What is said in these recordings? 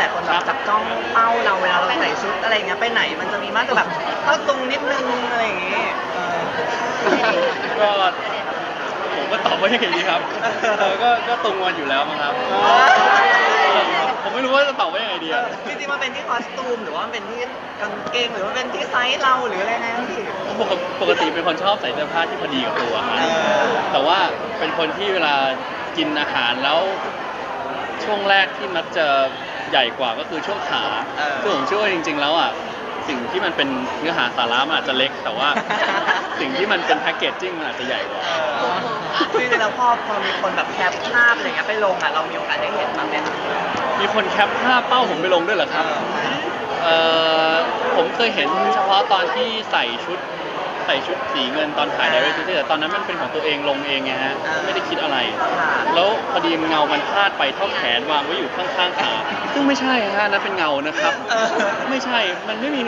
หลายคนแบบจับจ้องเป้าเราเวลาเราใส่ชุดอะไรเงี้ยไปไหน มันจะมีมากแต่แบบเข้าตรงนิดนึงอะไรอย่างงี้เออ ก็ผมก็ตอบว่ายังไงดีครับเออก็ก็ตรงวันอยู่แล้วมั้งครับเออผมไม่รู้ว่าจะตอบว่ายังไงดีอะจริงๆมันเป็นที่คอสตูมหรือว่ามันเป็นที่กางเกงหรือว่าเป็นที่ไซส์เราหรืออะไรนะพี่ปกติปกติเป็นคนชอบใส่เสื้อผ้าที่พอดีกับตัวครับเออแต่ว่าเป็นคนที่เวลากินอาหารแล้ว ช่วงแรกที่มักจะใหญ่กว่าก็คือช่วงขาซึ่งผมเชื่อว่าจริง ๆ แล้วอะสิ่งที่มันเป็นเนื้อหาสาระมันอาจจะเล็ก แต่ว่า สิ่งที่มันเป็นแพคเกจจิ้งมันอาจจะใหญ่กว่าเออคือจริงๆแล้วพอพอมีคนแบบแคปภาพอะไรเงี้ยไปลงอะเรามีโอกาสได้เห็นบ้างไหมคะมีคนแคปภาพเป้าผมไปลงด้วยเหรอครับ เอ่อผมเคยเห็นเฉพาะตอนที่ใส่ชุด ใส่ชุดสีเงินตอนถ่ายไดเรกแต่ตอนนั้นมันเป็นของตัวเองลงเองไงฮะ ไม่ได้คิดอะไรแล้ว พอดีเงามันพาดไปเท่าแขนวางไว้อยู่ข้างๆขาซึ่งไม่ใช่ฮะนั่นเป็นเงานะครับเออไม่ใช่มันไม่มี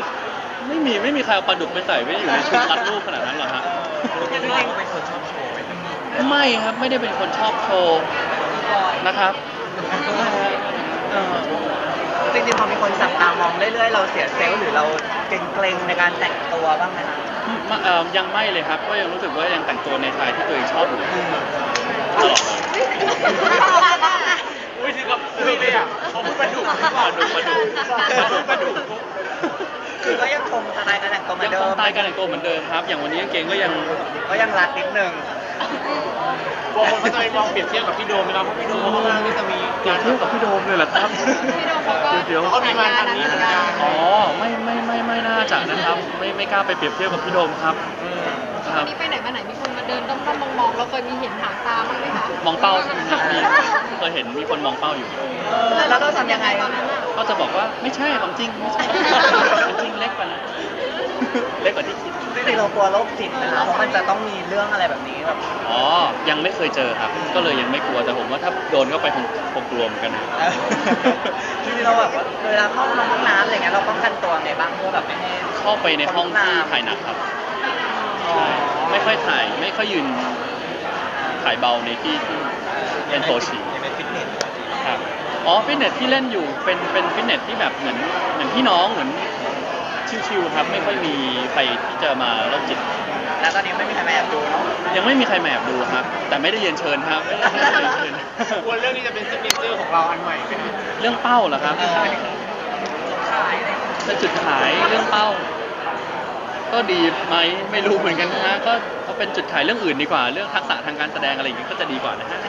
ไม่มีไม่มีใครเอาปลาดุกไปใส่ไว้อยู่ในชุดรัดรูปขนาดนั้นหรอกฮะจริงๆเป็นคนชอบโชว์ไม่ครับไม่ได้เป็นคนชอบโชว์นะครับไม่ฮะเออจริงๆพอมีคนจับตามองเรื่อยๆเราเสียเซลล์หรือเราเกรงๆในการแต่งตัวบ้างไหมคะ ไม่เอ่อยังไม่เลยครับ ก็ยังรู้สึกว่ายังแต่งตัวในสไตล์ที่ตัวเองชอบอยู่ตลอดเลยอุ้ยถึงกับอุ้ยเลยอะเขาพูดประดุกดีกว่าปลาดุกปลาดุกปลาดุกคือก็ยังคงสไตล์การแต่งตัวเหมือยันงเดิคมงสไตล์การแต่งตัวเหมือนเดิมครับ อย่างวันนี้กางเกงก็ยัง ก็ยังรัดนิดนึงกลัวคนเขาจะไปมองเปรียบเทียบกับพี่โดมไหมครับเพราะพี่โดมเขาค่อนข้างที่จะมีเปรียบเทียบกับพี่โดมเลยเหรอครับ พี่โดมเขาก็ เดี๋ยวเขามีงานทางนี้เหมือนกันอ๋อไม่ไม่ไม่ไม่น่าจะนะครับ ไม่ไม่กล้าไปเปรียบเทียบกับพี่โดมครับควัรันบนี้ไปไหนมาไหนมีคนมาเดินด้อมๆมองๆเราเคยมีเห็นหางตาบ้างไหมคะมองเป้าใช่ไหมครับมีเคยเห็นมีคนมองเป้าอยู่ แล้วเราทำยังไงตอนนั้นอะก็จะบอกว่าไม่ใช่ของจริงไม่ใช่ของจริงเล็กกว่านั้นเล็กกว่าที่คิด จริงๆเรากลัวโรคจิตนะคะเพราะมันจะต้องมีเรื่องอะไรแบบนี้แบบอ๋อ ยังไม่เคยเจอครับ ก็เลยยังไม่กลัว แต่ผมว่าถ้าโดนเข้าไปคงคงกลัวเหมือนกันนะ จริงๆเราแบบว่าเวลาเข้าห้องน้ำอะไรเงี้ยเราป้องกันตัวไงบ้างเพื่อแบบไม่ให้ เข้าไปในห้องที่ถ่ายหนักครับ ใช่ ไม่ค่อยถ่าย ไม่ค่อยยืนถ่ายเบาในที่ที่เป็นโตะฉี่ในฟิตเนสครับอ๋อฟิตเนสที่เล่นอยู่เป็นเป็นฟิตเนสที่แบบเหมือนเหมือนพี่น้องเหมือนชิวๆครับ ไม่ค่อยมีใครที่จะมาโรคจิต แล้วตอนนี้ไม่มีใครมาแอบดูเนาะยังไม่มีใครมาแอบดูครับ แต่ไม่ได้เรียนเชิญครับไม่ได้เรียนเชิญกลัวเรื่องนี้จะเป็นซิกเนเจอร์ของเราอันใหม่ไหมครับเรื่องเป้าเหรอครับเออขายอะไรเป็นจุดขายเรื่องเป้า ก็ดีไหมไม่รู้เหมือนกันนะฮะก็เอาเป็นจุดขายเรื่องอื่นดีกว่า เรื่องทักษะทางการแสดงอะไรอย่างงี้ก็จะดีกว่านะฮะ